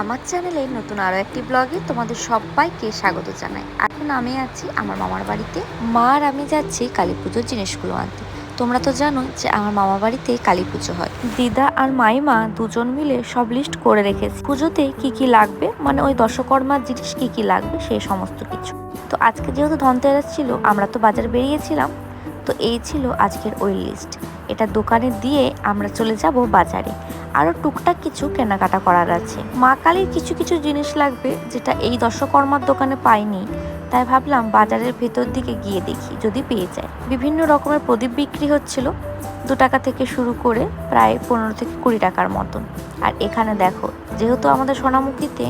আমার চ্যানেলে নতুন আরও একটি ব্লগে তোমাদের সবাইকে স্বাগত জানাই। এখন আমি আছি আমার মামার বাড়িতে। মা আর আমি যাচ্ছি কালী পুজোর জিনিসগুলো আনতে। তোমরা তো জানো যে আমার মামা বাড়িতে কালী পুজো হয়। দিদা আর মাইমা দুজন মিলে সব লিস্ট করে রেখেছে। পুজোতে কি কি লাগবে মানে ওই দশকর্মার জিনিস কি কি লাগবে সেই সমস্ত কিছু। তো আজকে যেহেতু ধনতেরাস ছিল, আমরা তো বাজার বেরিয়েছিলাম। তো এই ছিল আজকের ওই লিস্ট এটা দোকানে দিয়ে আমরা চলে যাব বাজারে। আরও টুকটাক কিছু কেনাকাটা করার আছে। মা কালীর কিছু কিছু জিনিস লাগবে, যেটা এই দশকর্মার দোকানে পাইনি। তাই ভাবলাম বাজারের ভেতর দিকে গিয়ে দেখি, যদি পেয়ে যায়। বিভিন্ন রকমের প্রদীপ বিক্রি হচ্ছিল, দু টাকা থেকে শুরু করে প্রায় পনেরো থেকে কুড়ি টাকার মতন। আর এখানে দেখো, যেহেতু আমাদের সোনামুখীতে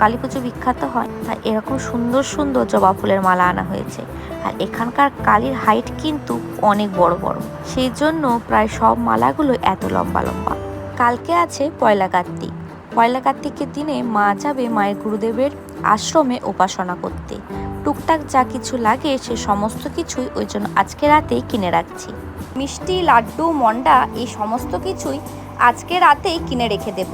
কালী পুজো বিখ্যাত হয় আর এরকম সুন্দর সুন্দর জবা ফুলের মালা আনা হয়েছে। আর এখানকার কালীর হাইট কিন্তু অনেক বড় বড়। সেই জন্য প্রায় সব মালাগুলো এত লম্বা লম্বা। কালকে আছে পয়লা কার্তিক। পয়লা কার্তিকের দিনে মা যাবে মায়ের গুরুদেবের আশ্রমে উপাসনা করতে। টুকটাক যা কিছু লাগে সে সমস্ত কিছুই ওই জন্য আজকে রাতেই কিনে রাখছি। মিষ্টি, লাড্ডু, মন্ডা এই সমস্ত কিছুই আজকে রাতেই কিনে রেখে দেব।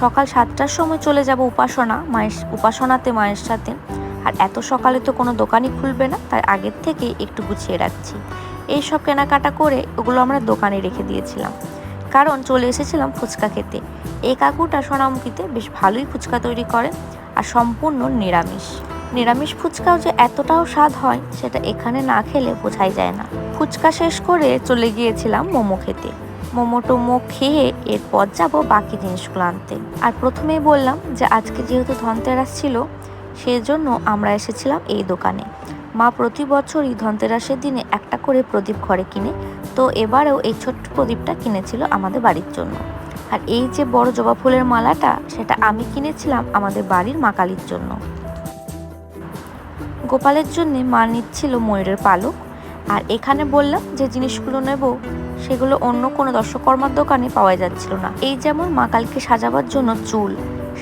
সকাল সাতটার সময় চলে যাব উপাসনা, মায়ের উপাসনাতে মায়ের সাথে। আর এত সকালে তো কোনো দোকানই খুলবে না, তাই আগের থেকে একটু গুছিয়ে রাখছি। এই সব কেনাকাটা করে ওগুলো আমরা দোকানে রেখে দিয়েছিলাম। কারণ চলে এসেছিলাম ফুচকা খেতে। এই কাকুটা সোনামুখীতে বেশ ভালোই ফুচকা তৈরি করেন আর সম্পূর্ণ নিরামিষ। নিরামিষ ফুচকাও যে এতটাও স্বাদ হয়, সেটা এখানে না খেলে বোঝাই যায় না। ফুচকা শেষ করে চলে গিয়েছিলাম মোমো খেতে। মোমো টোমো খেয়ে এরপর যাব বাকি জিনিসগুলো আনতে। আর প্রথমেই বললাম যে, আজকে যেহেতু ধনতেরাস ছিল সেই জন্য আমরা এসেছিলাম এই দোকানে। মা প্রতি বছরই ধনতেরাসের দিনে একটা করে প্রদীপ ঘরে কিনে, তো এবারেও এই ছোট্ট প্রদীপটা কিনেছিল আমাদের বাড়ির জন্য। আর এই যে বড় জবা ফুলের মালাটা, সেটা আমি কিনেছিলাম আমাদের বাড়ির মা কালীর জন্য। গোপালের জন্য মা নিচ্ছিল ময়ূরের পালক, আর এখানে বললাম যে জিনিসগুলো নেব, সেগুলো অন্য কোনো দর্শকর্মার দোকানে পাওয়া যাচ্ছিল না। এই যেমন মা কালকে সাজাবার জন্য চুল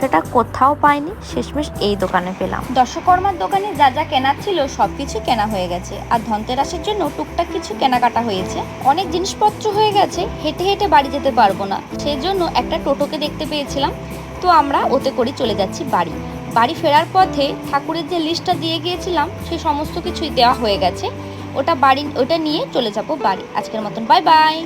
সেটা কোথাও পাইনি, শেষমেশ এই দোকানে পেলাম। দশকর্মার দোকানে যা যা কেনার ছিল সব কিছু কেনা হয়ে গেছে। আর ধনতেরাসের জন্য টুকটাক কিছু কেনাকাটা হয়েছে। অনেক জিনিসপত্র হয়ে গেছে, হেঁটে হেঁটে বাড়ি যেতে পারব না। সেই জন্য একটা টোটোকে দেখতে পেয়েছিলাম। তো আমরা ওতে করে চলে যাচ্ছি বাড়ি। বাড়ি ফেরার পথে ঠাকুরের যে লিস্টটা দিয়ে গিয়েছিলাম, সে সমস্ত কিছুই দেওয়া হয়ে গেছে। ওটা বাড়ি, ওটা নিয়ে চলে যাব বাড়ি। আজকের মতন বাই বাই।